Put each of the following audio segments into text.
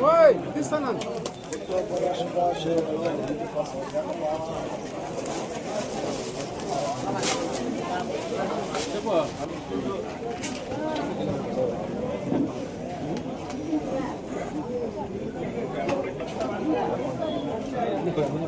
ಒಳ್ಳೆ ನಿಂತ್ಕೊಂಡಿರ್ಬೇಕು ಯಾಕೆ ನೀನು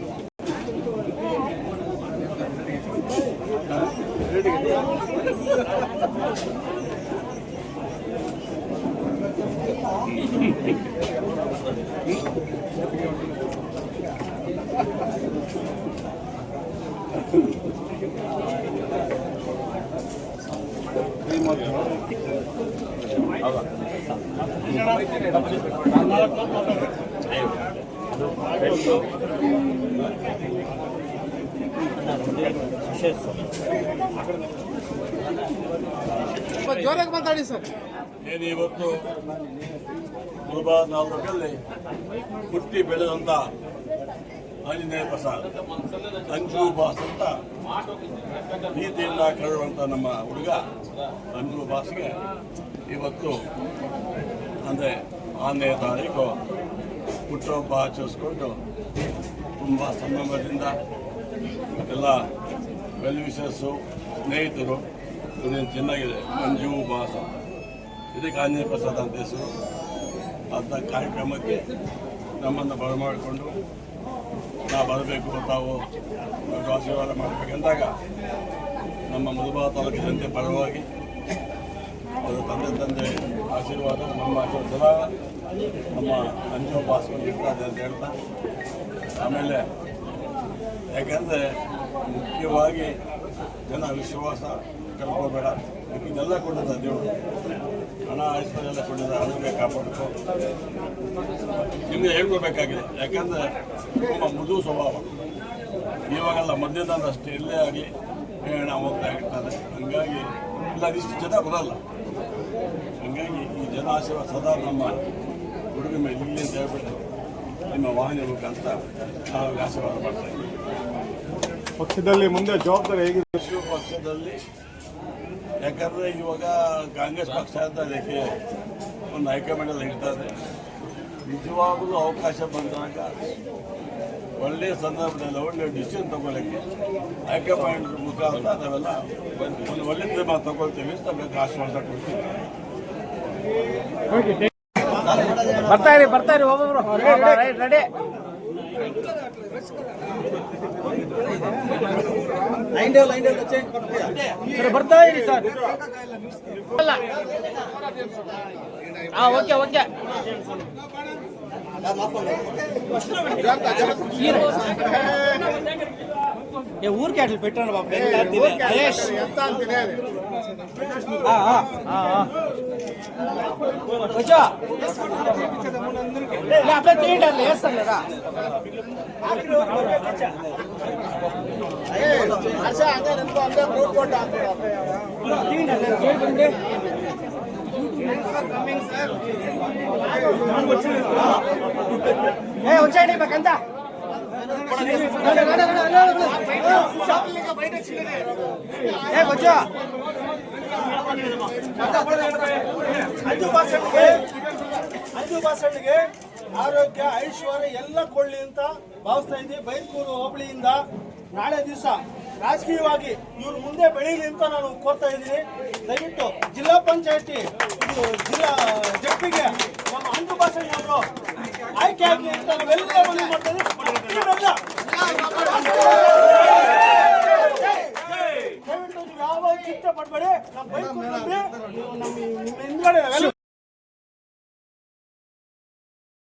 ಜೋರಾಗಿ ಮಾತಾಡಿ ಸರ್. ಏನು ಇವತ್ತು ಮುರುಬಾ ತಾಲೂಕಲ್ಲಿ ಹುಟ್ಟಿ ಬೆಳೆದಂತ ಆಂಜನೇಯ ಪ್ರಸಾದ್, ಅಂಜು ಬಾಸ್ ಅಂತ ನೀತಿಯಿಂದ ಕರೆಯುವಂತ ನಮ್ಮ ಹುಡುಗ ಅಂಜು ಬಾಸ್ಗೆ ಇವತ್ತು ಅಂದರೆ ಆರನೇ ತಾರೀಕು ಹುಟ್ಟುಹಬ್ಬ ಆಚರಿಸ್ಕೊಂಡು ತುಂಬ ಸಂಭ್ರಮದಿಂದ ಎಲ್ಲ ವೆಲ್ ವಿಶಸ್ಸು ಸ್ನೇಹಿತರು ಇದೇನು ಚೆನ್ನಾಗಿದೆ. ಮಂಜು, ಬಾಸ. ಇದಕ್ಕೆ ಆಂಜನೇಯ ಪ್ರಸಾದ ಅಂತ ಹೆಸರು. ಅಂಥ ಕಾರ್ಯಕ್ರಮಕ್ಕೆ ನಮ್ಮನ್ನು ಬರಮಾಡಿಕೊಂಡು ನಾ ಬರಬೇಕು ತಾವು ಆಶೀರ್ವಾದ ಮಾಡಬೇಕೆಂದಾಗ ನಮ್ಮ ಮಧುಬಾ ತಾಲೂಕಿನಂತೆ ಪರವಾಗಿ ತಂದೆ ತಂದೆ ಆಶೀರ್ವಾದ, ನಮ್ಮ ಆಶೀರ್ವಾದ, ನಮ್ಮ ಅಂಜು ಭಾಸ್ಕರ್ ಇರ್ತದೆ ಅಂತ ಹೇಳ್ತಾ. ಆಮೇಲೆ ಯಾಕೆಂದರೆ ಮುಖ್ಯವಾಗಿ ಜನ ವಿಶ್ವಾಸ ಕಳ್ಕೊಬೇಡ ಇದೆಲ್ಲ ಕೊಟ್ಟಿದ್ದ ದೇವರು. ಹಣ ಆಯುಷ್ಮಾನೆಲ್ಲ ಕೊಟ್ಟಿದ್ದ ಆರೋಗ್ಯ ಕಾಪಾಡಿಕೊ ನಿಮಗೆ ಹೇಳ್ಕೊಳ್ಬೇಕಾಗಿದೆ ಯಾಕೆಂದರೆ ತುಂಬ ಮೃದು ಸ್ವಭಾವ. ಇವಾಗೆಲ್ಲ ಮಧ್ಯದಲ್ಲಿ ಅಷ್ಟೇ ಎಲ್ಲೇ ಆಗಿ ಹೋಗ್ತಾ ಇರ್ತಾರೆ. ಹಂಗಾಗಿ ಇಲ್ಲ, ಇಷ್ಟು ಜನ ಬರಲ್ಲ. ಹಂಗಾಗಿ ಈ ಜನ ಆಶೀರ್ವಾದ ಸದಾ ನಮ್ಮ ಹುಡುಗ ಮೇಲೆ ಇಲ್ಲಿ ಹೇಳ್ಬಿಟ್ಟು ನಿಮ್ಮ ವಾಹನ ಮುಖಾಂತರ ನಾವು ಆಶೀರ್ವಾದ ಮಾಡ್ತಾ ಇದ್ದೀವಿ. ಪಕ್ಷದಲ್ಲಿ ಮುಂದೆ ಜವಾಬ್ದಾರಿ ಹೇಗಿದೆ? ಪಕ್ಷದಲ್ಲಿ ಯಾಕಂದರೆ ಇವಾಗ ಕಾಂಗ್ರೆಸ್ ಪಕ್ಷ ಅಂತ ಅದಕ್ಕೆ ಒಂದು ಹೈಕಮಾಂಡ್ ಎಲ್ಲ ಇರ್ತಾರೆ ನಿಜವಾಗಲೂ ಅವಕಾಶ ಬಂದಾಗ ಒಳ್ಳೆಯ ಸಂದರ್ಭದಲ್ಲಿ ಒಳ್ಳೆಯ ಡಿಸಿಷನ್ ತಗೊಳ್ಳೋಕ್ಕೆ ಹೈಕಮಾಂಡ್ ಮುಖಾಂತರ ನಾವೆಲ್ಲ ಒಂದು ಒಳ್ಳೆ ತೀರ್ಮಾನ ತಗೊಳ್ತೀವಿ ಅಂತ ಬೇಕು ಆಶ್ವಾಸ ಕೊಡ್ತೀವಿ ಬರ್ತಾ ಇರಿ ಬರ್ತಾ ಇರಿ ಒಬ್ಬೊಬ್ರು ರೆಡಿ ಬರ್ತಾ ಇರಿ ಸರ್. ಅಲ್ಲ. ಹಾ ಓಕೆ ಓಕೆ. ఏ ఊరికి అట్లా పెట్టాను బాబు. మహేష్ కొంచెం అట్లా తీయండి అట్లా వేస్తాను కదా. వచ్చాయండి మాకంతా ಅಂಜು ಆರೋಗ್ಯ ಐಶ್ವರ್ಯ ಎಲ್ಲ ಕೊಳ್ಳಿ ಅಂತ ಭಾವಿಸ್ತಾ ಇದ್ದೀವಿ ಬೈಕೂರು ಹೋಬಳಿಯಿಂದ ನಾಳೆ ದಿವಸ ರಾಜಕೀಯವಾಗಿ ಇವ್ರು ಮುಂದೆ ಬೆಳೀಲಿ ಅಂತ ನಾನು ಕೋರ್ತಾ ಇದ್ದೀನಿ. ದಯವಿಟ್ಟು ಜಿಲ್ಲಾ ಪಂಚಾಯತಿ ಜಿಲ್ಲಾ ಜಡ್ಪಿಗೆ ನಮ್ಮ ಹಂದು ಭಾಷೆ ಆಯ್ಕೆ ಆಗಲಿ ಅಂತ ನಾವೆಲ್ಲ ಮನವಿ ಮಾಡ್ತಾ ಇದ್ದೀವಿ. ನೀವೆಲ್ಲ ದಯವಿಟ್ಟು ನೀವು ಯಾವ ಚಿಂತೆ ಪಡ್ಬೇಡಿ. ನಮ್ಮ ಬೈಕ್ ನಮ್ಮ ಹಿಂದ್ಗಡೆ